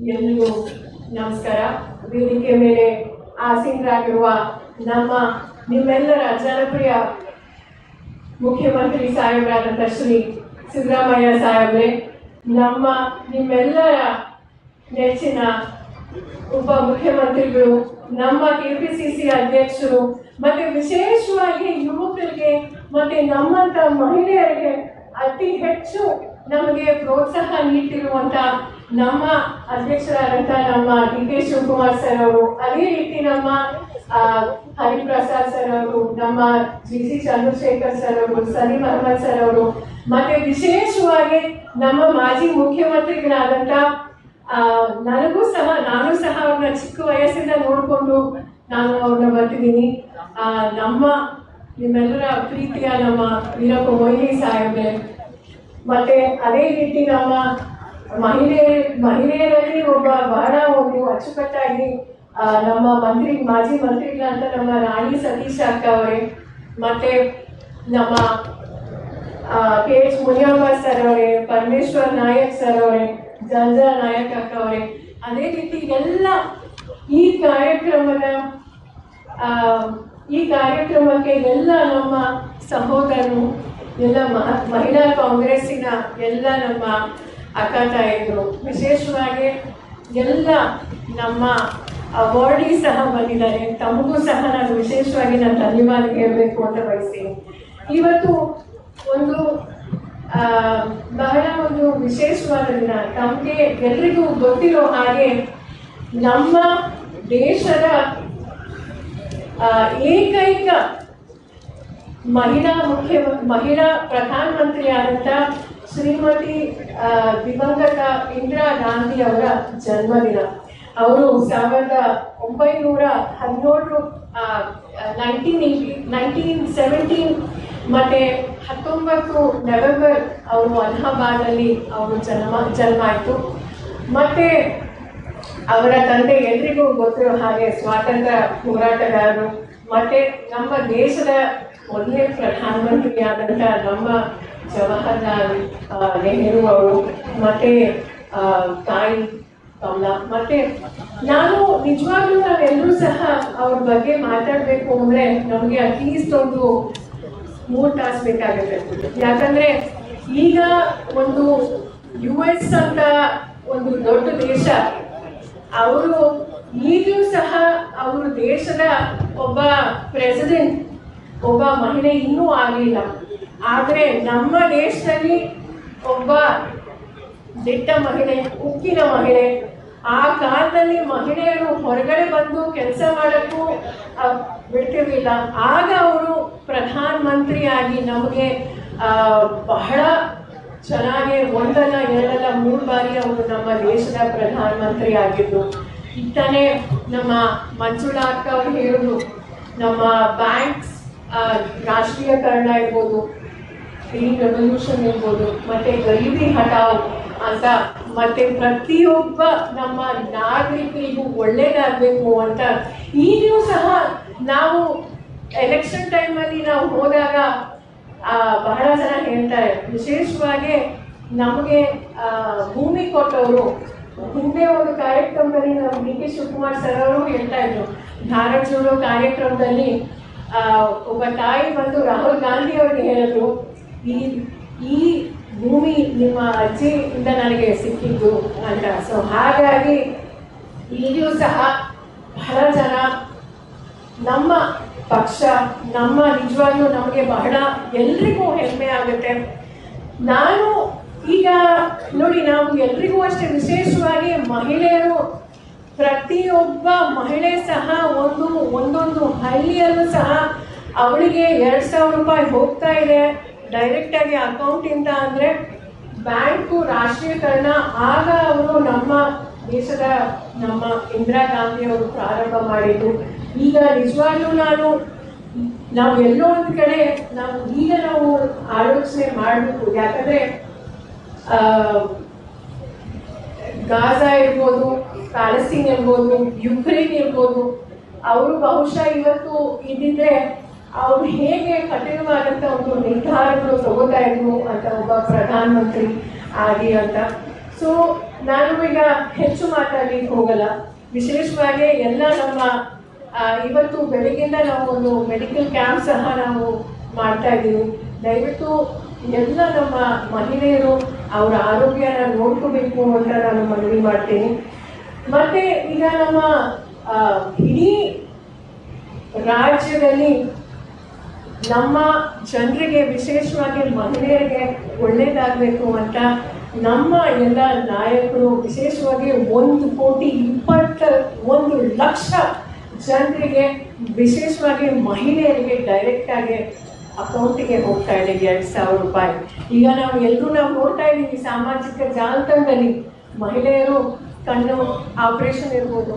ನಮಸ್ಕಾರ. ವೇದಿಕೆ ಮೇಲೆ ಆಸೀನರಾಗಿರುವ ನಮ್ಮ ನಿಮ್ಮೆಲ್ಲರ ಜನಪ್ರಿಯ ಮುಖ್ಯಮಂತ್ರಿ ಸಾಹೇಬರಾದಂಥ ಶ್ರೀ ಸಿದ್ದರಾಮಯ್ಯ ಸಾಹೇಬ್ರೆ, ನಮ್ಮ ನಿಮ್ಮೆಲ್ಲರ ನೆಚ್ಚಿನ ಉಪ ಮುಖ್ಯಮಂತ್ರಿಗಳು, ನಮ್ಮ ಕೆಪಿಸಿಸಿ ಅಧ್ಯಕ್ಷರು, ಮತ್ತೆ ವಿಶೇಷವಾಗಿ ಯುವಕರಿಗೆ, ಮತ್ತೆ ನಮ್ಮಂತ ಮಹಿಳೆಯರಿಗೆ ಅತಿ ಹೆಚ್ಚು ನಮಗೆ ಪ್ರೋತ್ಸಾಹ ನೀಡ್ತಿರುವಂತ ನಮ್ಮ ಅಧ್ಯಕ್ಷರಾದಂಥ ನಮ್ಮ ಡಿ ಕೆ ಶಿವಕುಮಾರ್ ಸರ್ ಅವರು, ಅದೇ ರೀತಿ ನಮ್ಮ ಹರಿಪ್ರಸಾದ್ ಸರ್ ಅವರು, ನಮ್ಮ ಜಿ ಸಿ ಚಂದ್ರಶೇಖರ್ ಸರ್ ಅವರು ಸಲೀಂ ಅಹಮದ್ ಸರ್ ಅವರು, ಮತ್ತೆ ವಿಶೇಷವಾಗಿ ನಮ್ಮ ಮಾಜಿ ಮುಖ್ಯಮಂತ್ರಿಗಳಾದಂತ ನನಗೂ ಸಹ, ನಾನು ಸಹ ಅವ್ರನ್ನ ಚಿಕ್ಕ ವಯಸ್ಸಿಂದ ನೋಡಿಕೊಂಡು ನಾನು ಅವ್ರನ್ನ ಬರ್ತಿದ್ದೀನಿ ನಮ್ಮ, ನಿಮ್ಮೆಲ್ಲರ ಪ್ರೀತಿಯ ನಮ್ಮ ವೀರಪ್ಪ ಮೊಯ್ಲಿ ಸಾಹೇಬ್ರೆ, ಮತ್ತೆ ಅದೇ ರೀತಿ ನಮ್ಮ ಮಹಿಳೆ, ಮಹಿಳೆಯರಲ್ಲಿ ಒಬ್ಬ ಬಹಳ ಒಂದು ಅಚ್ಚುಕಟ್ಟಾಗಿ ನಮ್ಮ ಮಂತ್ರಿ, ಮಾಜಿ ಮಂತ್ರಿಗಳಂತ ನಮ್ಮ ರಾಣಿ ಸತೀಶ್ ಅಕ್ಕ ಅವರೇ, ಮತ್ತೆ ನಮ್ಮ ಕೆ ಎಚ್ ಮುನಿಯಮ್ಮ ಸರ್ ಅವರೇ, ಪರಮೇಶ್ವರ್ ನಾಯಕ್ ಸರ್ ಅವರೇ, ಜಂಜಾ ನಾಯಕ್ ಅಕ್ಕ ಅವರೇ, ಅದೇ ರೀತಿ ಎಲ್ಲ ಈ ಕಾರ್ಯಕ್ರಮದ ಈ ಕಾರ್ಯಕ್ರಮಕ್ಕೆ ಎಲ್ಲ ನಮ್ಮ ಸಹೋದರರು, ಎಲ್ಲ ಮಹ- ಮಹಿಳಾ ಕಾಂಗ್ರೆಸ್ಸಿನ ಎಲ್ಲ ನಮ್ಮ ಅಕ್ಕ ಇದ್ರು ವಿಶೇಷವಾಗಿ ಎಲ್ಲ ನಮ್ಮ ಅವಾರ್ಡಿ ಸಹ ಬಂದಿದ್ದಾರೆ. ತಮಗೂ ಸಹ ನಾನು ವಿಶೇಷವಾಗಿ ನನ್ನ ಧನ್ಯವಾದ ಹೇಳಬೇಕು ಅಂತ ಬಯಸ್ತೀನಿ ಇವತ್ತು ಒಂದು ಬಹಳ ಒಂದು ವಿಶೇಷವಾದ ದಿನ. ತಮಗೆ ಎಲ್ರಿಗೂ ಗೊತ್ತಿರೋ ಹಾಗೆ ನಮ್ಮ ದೇಶದ ಏಕೈಕ ಮಹಿಳಾ ಮುಖ್ಯ, ಮಹಿಳಾ ಪ್ರಧಾನಮಂತ್ರಿ ಆದಂಥ ಶ್ರೀಮತಿ ದಿವಂಗತ ಇಂದಿರಾ ಗಾಂಧಿ ಅವರ ಜನ್ಮದಿನ. ಅವರು ಸಾವಿರದ ಒಂಬೈನೂರ ಹದಿನೇಳು ನೈನ್ಟೀನ್ ಏಯ್ಟಿ ನೈನ್ಟೀನ್ ಸೆವೆಂಟೀನ್ ಮತ್ತೆ ಹತ್ತೊಂಬತ್ತು ನವೆಂಬರ್ ಅವರು ಅಲಹಾಬಾದಲ್ಲಿ ಅವರು ಜನ್ಮ ಜನ್ಮ ಆಯಿತು. ಮತ್ತೆ ಅವರ ತಂದೆ ಎಲ್ರಿಗೂ ಗೊತ್ತಿರೋ ಹಾಗೆ ಸ್ವಾತಂತ್ರ್ಯ ಹೋರಾಟಗಾರರು. ಮತ್ತೆ ನಮ್ಮ ದೇಶದ ಮೊದಲನೇ ಪ್ರಧಾನಮಂತ್ರಿಯಾದಂಥ ನಮ್ಮ ಜವಾಹರ್ಲಾಲ್ ನೆಹರು ಅವರು, ಮತ್ತೆ ತಾಯಿ ಕಮಲಾ, ಮತ್ತೆ ನಾನು ನಿಜವಾಗ್ಲೂ ನಾವೆಲ್ಲರೂ ಸಹ ಅವ್ರ ಬಗ್ಗೆ ಮಾತಾಡಬೇಕು ಅಂದ್ರೆ ನಮಗೆ ಅಟ್ಲೀಸ್ಟ್ ಒಂದು ಮೂರು ತಾಸು ಬೇಕಾಗುತ್ತೆ. ಯಾಕಂದ್ರೆ ಈಗ ಒಂದು ಯು ಎಸ್ ಅಂತ ಒಂದು ದೊಡ್ಡ ದೇಶ, ಅವರು ಈಗಲೂ ಸಹ ಅವರು ದೇಶದ ಒಬ್ಬ ಪ್ರೆಸಿಡೆಂಟ್ ಒಬ್ಬ ಮಹಿಳೆ ಇನ್ನೂ ಆಗಲಿಲ್ಲ. ಆದರೆ ನಮ್ಮ ದೇಶದಲ್ಲಿ ಒಬ್ಬ ದಿಟ್ಟ ಮಹಿಳೆ, ಉಕ್ಕಿನ ಮಹಿಳೆ, ಆ ಕಾಲದಲ್ಲಿ ಮಹಿಳೆಯರು ಹೊರಗಡೆ ಬಂದು ಕೆಲಸ ಮಾಡೋಕ್ಕೂ ಬಿಡ್ತಿರಲಿಲ್ಲ. ಆಗ ಅವರು ಪ್ರಧಾನ ಮಂತ್ರಿಯಾಗಿ ನಮಗೆ ಬಹಳ ಚೆನ್ನಾಗಿ ಒಂದಲ್ಲ, ಎರಡಲ್ಲ, ಮೂರು ಬಾರಿ ಅವರು ನಮ್ಮ ದೇಶದ ಪ್ರಧಾನ ಮಂತ್ರಿ ಇತ್ತಾನೆ ನಮ್ಮ ಮಂಜುಳಾ ಅಕ್ಕ ಅವ್ರು ಹೇಳಿದ್ರು, ನಮ್ಮ ಬ್ಯಾಂಕ್ಸ್ ರಾಷ್ಟ್ರೀಯಕರಣ ಇರ್ಬೋದು ಗ್ರೀನ್ ರೆವಲ್ಯೂಷನ್ ಇರ್ಬೋದು ಮತ್ತೆ ಗರೀಬಿ ಹಟಾವ್ ಅಂತ ಮತ್ತೆ ಪ್ರತಿಯೊಬ್ಬ ನಮ್ಮ ನಾಗರಿಕರಿಗೂ ಒಳ್ಳೇದಾಗಬೇಕು ಅಂತ ಈಗಲೂ ಸಹ ನಾವು ಎಲೆಕ್ಷನ್ ಟೈಮಲ್ಲಿ ನಾವು ಹೋದಾಗ ಬಹಳ ಜನ ಹೇಳ್ತಾರೆ. ವಿಶೇಷವಾಗಿ ನಮಗೆ ಭೂಮಿ ಕೊಟ್ಟವರು ಹಿಂದೆ ಒಂದು ಕಾರ್ಯಕ್ರಮದಲ್ಲಿ ನಮ್ಮ ಡಿ ಕೆ ಶಿವಕುಮಾರ್ ಸರ್ ಅವರು ಹೇಳ್ತಾ ಇದ್ರು. ಭಾರತ್ ಕಾರ್ಯಕ್ರಮದಲ್ಲಿ ಒಬ್ಬ ತಾಯಿ ಬಂದು ರಾಹುಲ್ ಗಾಂಧಿ ಅವ್ರಿಗೆ ಹೇಳಿದ್ರು ಈ ಈ ಭೂಮಿ ನಿಮ್ಮ ಅಜ್ಜಿಯಿಂದ ನನಗೆ ಸಿಕ್ಕಿದ್ದು ಅಂತ. ಸೊ ಹಾಗಾಗಿ ಇಲ್ಲಿಯೂ ಸಹ ಬಹಳ ಜನ ನಮ್ಮ ಪಕ್ಷ, ನಮ್ಮ ನಿಜವಾಗ್ಲೂ ನಮಗೆ ಬಹಳ ಎಲ್ರಿಗೂ ಹೆಮ್ಮೆ ಆಗುತ್ತೆ. ನಾನು ಈಗ ನೋಡಿ, ನಾವು ಎಲ್ರಿಗೂ ಅಷ್ಟೇ ವಿಶೇಷವಾಗಿ ಮಹಿಳೆಯರು, ಪ್ರತಿಯೊಬ್ಬ ಮಹಿಳೆ ಸಹ ಒಂದು, ಒಂದೊಂದು ಹಳ್ಳಿಯಲ್ಲೂ ಸಹ ಅವಳಿಗೆ ಎರಡು ಸಾವಿರ ರೂಪಾಯಿ ಹೋಗ್ತಾ ಇದೆ. ಡೈರೆಕ್ಟಾಗಿ ಅಕೌಂಟಿಂದ ಅಂದರೆ ಬ್ಯಾಂಕು ರಾಷ್ಟ್ರೀಕರಣ ಆಗ ಅವರು ನಮ್ಮ ದೇಶದ ನಮ್ಮ ಇಂದಿರಾ ಗಾಂಧಿ ಅವರು ಪ್ರಾರಂಭ ಮಾಡಿದ್ದು. ಈಗ ನಿಜವಾಗ್ಲೂ ನಾನು, ನಾವು ಎಲ್ಲೋ ಒಂದು ಕಡೆ, ನಾವು ಈಗ ನಾವು ಆಲೋಚನೆ ಮಾಡಬೇಕು. ಯಾಕಂದ್ರೆ ಗಾಜಾ ಇರ್ಬೋದು ಪ್ಯಾಲೆಸ್ಟೀನ್ ಇರ್ಬೋದು, ಯುಕ್ರೇನ್ ಇರ್ಬೋದು, ಅವರು ಬಹುಶಃ ಇವತ್ತು ಇದ್ದಿದ್ರೆ ಅವ್ರು ಹೇಗೆ ಕಠಿಣವಾದಂತ ಒಂದು ನಿರ್ಧಾರಗಳು ತಗೋತಾ ಇದ್ರು ಅಂತ ಒಬ್ಬ ಪ್ರಧಾನಮಂತ್ರಿ ಆಗಿ ಅಂತ. ಸೊ ನಾನು ಈಗ ಹೆಚ್ಚು ಮಾತಾಡ್ಲಿಕ್ಕೆ ಹೋಗಲ್ಲ. ವಿಶೇಷವಾಗಿ ಎಲ್ಲ ನಮ್ಮ ಇವತ್ತು ಬೆಳಿಗ್ಗೆಯಿಂದ ನಾವು ಒಂದು ಮೆಡಿಕಲ್ ಕ್ಯಾಂಪ್ ಸಹ ನಾವು ಮಾಡ್ತಾ ಇದ್ದೀವಿ. ದಯವಿಟ್ಟು ಎಲ್ಲ ನಮ್ಮ ಮಹಿಳೆಯರು ಅವರ ಆರೋಗ್ಯನ ನೋಡ್ಕೋಬೇಕು ಅಂತ ನಾನು ಮನವಿ ಮಾಡ್ತೀನಿ. ಮತ್ತೆ ಈಗ ನಮ್ಮ ಇಡೀ ರಾಜ್ಯದಲ್ಲಿ ನಮ್ಮ ಜನರಿಗೆ ವಿಶೇಷವಾಗಿ ಮಹಿಳೆಯರಿಗೆ ಒಳ್ಳೇದಾಗಬೇಕು ಅಂತ ನಮ್ಮ ಎಲ್ಲ ನಾಯಕರು ವಿಶೇಷವಾಗಿ ಒಂದು ಕೋಟಿ ಇಪ್ಪತ್ತ ಒಂದು ಲಕ್ಷ ಜನರಿಗೆ ವಿಶೇಷವಾಗಿ ಮಹಿಳೆಯರಿಗೆ ಡೈರೆಕ್ಟಾಗಿ ಅಕೌಂಟಿಗೆ ಹೋಗ್ತಾ ಇದೆ ಎರಡು ಸಾವಿರ ರೂಪಾಯಿ. ಈಗ ನಾವು ಎಲ್ಲರೂ ನಾವು ನೋಡ್ತಾ ಇದ್ದೀವಿ ಸಾಮಾಜಿಕ ಜಾಲತಾಣದಲ್ಲಿ ಮಹಿಳೆಯರು ಕಣ್ಣು ಆಪರೇಷನ್ ಇರ್ಬೋದು.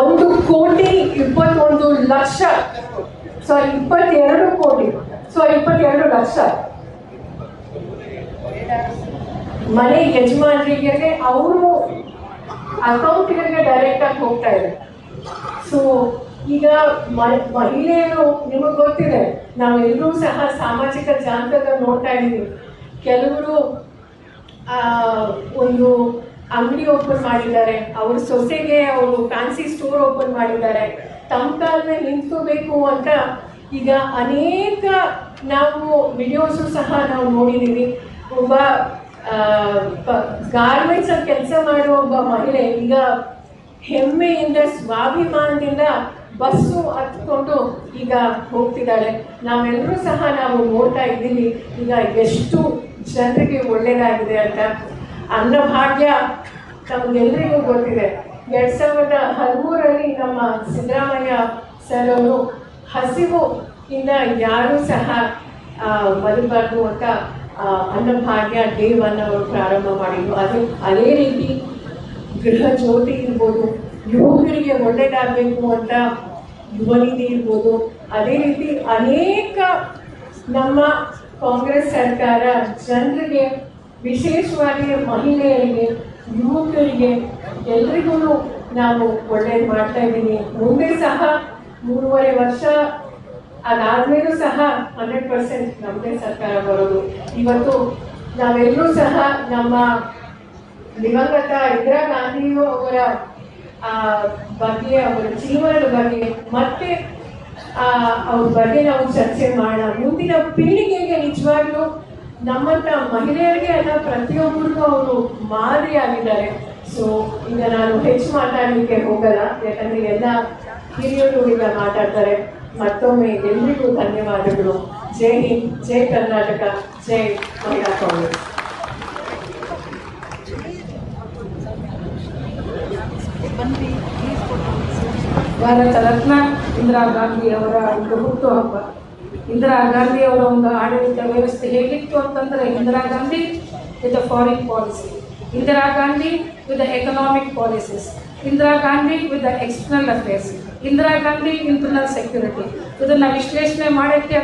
ಒಂದು ಕೋಟಿ ಇಪ್ಪತ್ತೊಂದು ಲಕ್ಷ ಸಾರಿ ಇಪ್ಪತ್ತೆರಡು ಕೋಟಿ ಸಾರಿ ಇಪ್ಪತ್ತೆರಡು ಲಕ್ಷ. ಮನೆ ಯಜಮಾನರಿಗೆ ಅವರು ಅಕೌಂಟ್ಗಳಿಗೆ ಡೈರೆಕ್ಟ್ ಆಗಿ ಹೋಗ್ತಾ ಇದೆ ಸೊ ಈಗ ಮಹಿಳೆಯರು ನಿಮಗೆ ಗೊತ್ತಿದೆ, ನಾವೆಲ್ಲರೂ ಸಹ ಸಾಮಾಜಿಕ ಜಾಲತಾಣ ನೋಡ್ತಾ ಇದ್ದೀವಿ. ಕೆಲವರು ಒಂದು ಅಂಗಡಿ ಓಪನ್ ಮಾಡಿದ್ದಾರೆ. ಅವ್ರ ಸೊಸೆಗೆ ಅವರು ಫ್ಯಾನ್ಸಿ ಸ್ಟೋರ್ ಓಪನ್ ಮಾಡಿದ್ದಾರೆ. ತಮ್ಮ ಕಾಲ ಮೇಲೆ ನಿಂತ್ಕೋಬೇಕು ಅಂತ ಈಗ ಅನೇಕ ನಾವು ವಿಡಿಯೋಸು ಸಹ ನಾವು ನೋಡಿದ್ದೀವಿ ಒಬ್ಬ ಗಾರ್ಮೆಂಟ್ಸ್ ಅಲ್ಲಿ ಕೆಲಸ ಮಾಡುವ ಒಬ್ಬ ಮಹಿಳೆ ಈಗ ಹೆಮ್ಮೆಯಿಂದ, ಸ್ವಾಭಿಮಾನದಿಂದ ಬಸ್ಸು ಹತ್ಕೊಂಡು ಈಗ ಹೋಗ್ತಿದ್ದಾಳೆ. ನಾವೆಲ್ಲರೂ ಸಹ ನಾವು ನೋಡ್ತಾ ಇದ್ದೀವಿ. ಈಗ ಎಷ್ಟು ಜನರಿಗೆ ಒಳ್ಳೆಯದಾಗಿದೆ ಅಂತ. ಅನ್ನಭಾಗ್ಯ ನಮಗೆಲ್ಲರಿಗೂ ಗೊತ್ತಿದೆ. ಎರಡ್ ಸಾವಿರದ ಹದಿಮೂರರಲ್ಲಿ ನಮ್ಮ ಸಿದ್ದರಾಮಯ್ಯ ಸರ್ ಅವರು ಹಸಿವು ಇಂದ ಯಾರೂ ಸಹ ಬದುಕಬಾರ್ದು ಅಂತ ಅನ್ನಭಾಗ್ಯ ಒನ್ ಅವರು ಪ್ರಾರಂಭ ಮಾಡಿದ್ರು. ಅದೇ ಅದೇ ರೀತಿ ಗೃಹ ಜ್ಯೋತಿ ಇರ್ಬೋದು ಯುವಕರಿಗೆ ಒಳ್ಳೇದಾಗಬೇಕು ಅಂತ ಯುವ ನಿಧಿ ಇರ್ಬೋದು, ಅದೇ ರೀತಿ ಅನೇಕ ನಮ್ಮ ಕಾಂಗ್ರೆಸ್ ಸರ್ಕಾರ ಜನರಿಗೆ ವಿಶೇಷವಾಗಿ ಮಹಿಳೆಯರಿಗೆ ಯುವಕರಿಗೆ ಎಲ್ರಿಗೂ ನಾವು ಒಳ್ಳೇದು ಮಾಡ್ತಾ ಇದ್ದೀನಿ. ಮುಂದೆ ಸಹ ಮೂರುವರೆ ವರ್ಷ ಅದಾದ್ಮೇಲೂ ಸಹ ಹಂಡ್ರೆಡ್ ಪರ್ಸೆಂಟ್ ನಮ್ಮದೇ ಸರ್ಕಾರ ಬರೋದು. ಇವತ್ತು ನಾವೆಲ್ಲರೂ ಸಹ ನಮ್ಮ ದಿವಂಗತ ಇಂದಿರಾ ಗಾಂಧಿಯು ಅವರ ಆ, ಬಗ್ಗೆ ಅವರ ಜೀವನದ ಬಗ್ಗೆ ಮತ್ತೆ ಅವ್ರ ಬಗ್ಗೆ ನಾವು ಚರ್ಚೆ ಮಾಡೋಣ. ಮುಂದಿನ ಪೀಳಿಗೆಗೆ ನಿಜವಾಗ್ಲೂ ನಮ್ಮಂತ ಮಹಿಳೆಯರಿಗೆ ಅಲ್ಲ ಪ್ರತಿಯೊಬ್ಬರಿಗೂ ಅವರು ಮಾದರಿಯಾಗಿದ್ದಾರೆ. ಸೊ ಈಗ ನಾನು ಹೆಚ್ಚು ಮಾತಾಡಲಿಕ್ಕೆ ಹೋಗಲ್ಲ ಯಾಕಂದ್ರೆ ಎಲ್ಲ ಹಿರಿಯರು ಈಗ ಮಾತಾಡ್ತಾರೆ. ಮತ್ತೊಮ್ಮೆ ಎಲ್ರಿಗೂ ಧನ್ಯವಾದಗಳು. ಜೈ ಹಿಂದ್ ಜೈ ಕರ್ನಾಟಕ ಜೈ ಮಹಿಳಾ ಕಾಂಗ್ರೆಸ್. ಭಾರತ ರತ್ನ ಇಂದಿರಾ ಗಾಂಧಿ ಅವರ ಒಂದು ಹುಟ್ಟುಹಬ್ಬ ಇಂದಿರಾ ಗಾಂಧಿ ಅವರ ಒಂದು ಆಡಳಿತ ವ್ಯವಸ್ಥೆ ಹೇಗಿತ್ತು ಅಂತಂದ್ರೆ Indira Gandhi with foreign policy Indira Gandhi with economic policies Indira Gandhi with external affairs Indira Gandhi internal security ಇದನ್ನ ವಿಶ್ಲೇಷಣೆ ಮಾಡಕ್ಕೆ